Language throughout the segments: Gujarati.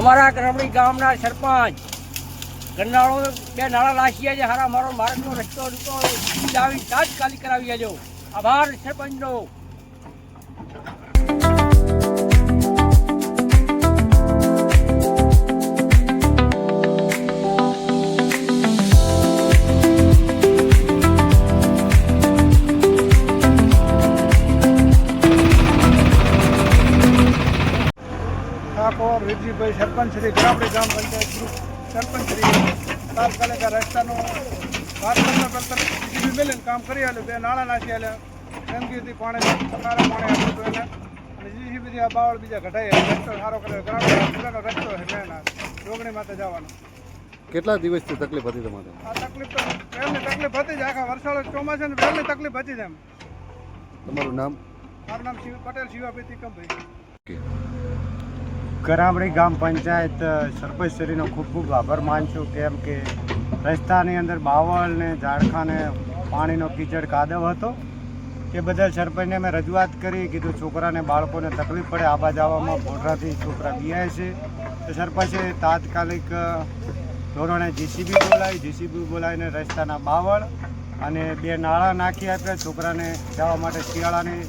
અમારા કરમડી ગામના સરપંચ. ગરનાળો બે નાળા લાસીયા છે. હારા મારો માર્ગનો રસ્તો રસ્તો આવી તાત્કાલિક કરાવી આજો આભાર સરપંચનો. ઠાકોર વિરજીભાઈ સરપંચ શ્રી ગરાપડી ગ્રામ પંચાયત સરપંચ શ્રી તાત્કાલિક આ રસ્તાનું વારસાના જીબી મેલીને કામ કરી આલ્યું બે નાણાં નાખી આલ્યા ગંદકીથી પાણી સકારા પાણી આપ્યું હતું એને. અને જીસીબીથી આ બાવળ બીજા ઘટાઈ રસ્તો સારો કર્યો ગ્રામનો રસ્તો છે મેન રોગણી માથે જવાનો. કેટલા દિવસથી તકલીફ હતી તમારે? આ તકલીફ તો પહેલી તકલીફ હતી જ આખા વરસાદ ને પહેલી તકલીફ હતી જ એમ. તમારું નામ? મારું નામ શિવ પટેલ શિવાભાઈ તિકમભાઈ કરામડી ગામ પંચાયત સરપંચશ્રીનો ખૂબ ખૂબ આભાર માનશું કેમ કે રસ્તાની અંદર બાવળ ને ઝાડખાને પાણીનો કીચડ કાદવ હતો. એ બદલ સરપંચને મેં રજૂઆત કરી, કીધું છોકરાને, બાળકોને તકલીફ પડે આવા જવામાં ભોડરાથી છોકરા બિયાય છે. તો સરપંચે તાત્કાલિક ધોરણે જીસીબી બોલાવી, જીસીબી બોલાવીને રસ્તાના બાવળ અને બે નાળા નાખી આપ્યા. છોકરાને જવા માટે શિયાળાની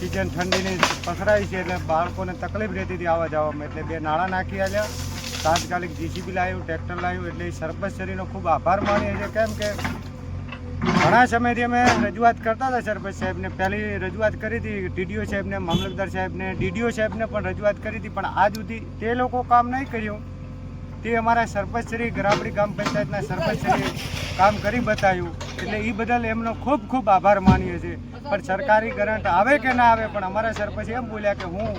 સિઝન ઠંડીની પકડાઈ છે એટલે બાળકોને તકલીફ રહેતી હતી આવવા જવામાં. એટલે બે નાળા નાખી આવ્યા તાત્કાલિક જીસીબી લાવ્યું, ટ્રેક્ટર લાવ્યું, એટલે સરપંચશ્રીનો ખૂબ આભાર માનીએ છીએ. કેમ કે ઘણા સમયથી અમે રજૂઆત કરતા હતા સરપંચ સાહેબને. પહેલી રજૂઆત કરી હતી ટીડીઓ સાહેબને, મામલતદાર સાહેબને, ડીડીઓ સાહેબને પણ રજૂઆત કરી હતી, પણ આજ સુધી તે લોકો કામ નહીં કર્યું. તે અમારા સરપંચશ્રી ગરાબડી ગ્રામ પંચાયતના સરપંચશ્રીએ કામ કરી બતાવ્યું. એટલે એ બદલ એમનો ખૂબ ખૂબ આભાર માનીએ છીએ. પણ સરકારી ગ્રાન્ટ આવે કે ના આવે, પણ અમારા સરપંચ એમ બોલ્યા કે હું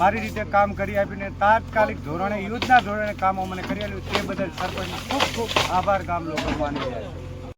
મારી રીતે કામ કરી આપીને તાત્કાલિક ધોરણે, યુદ્ધના ધોરણે કામો મને કરી આપ્યું, તે બદલ સરપંચ ખૂબ ખૂબ આભાર ગામ લોકો માની રહ્યા છે.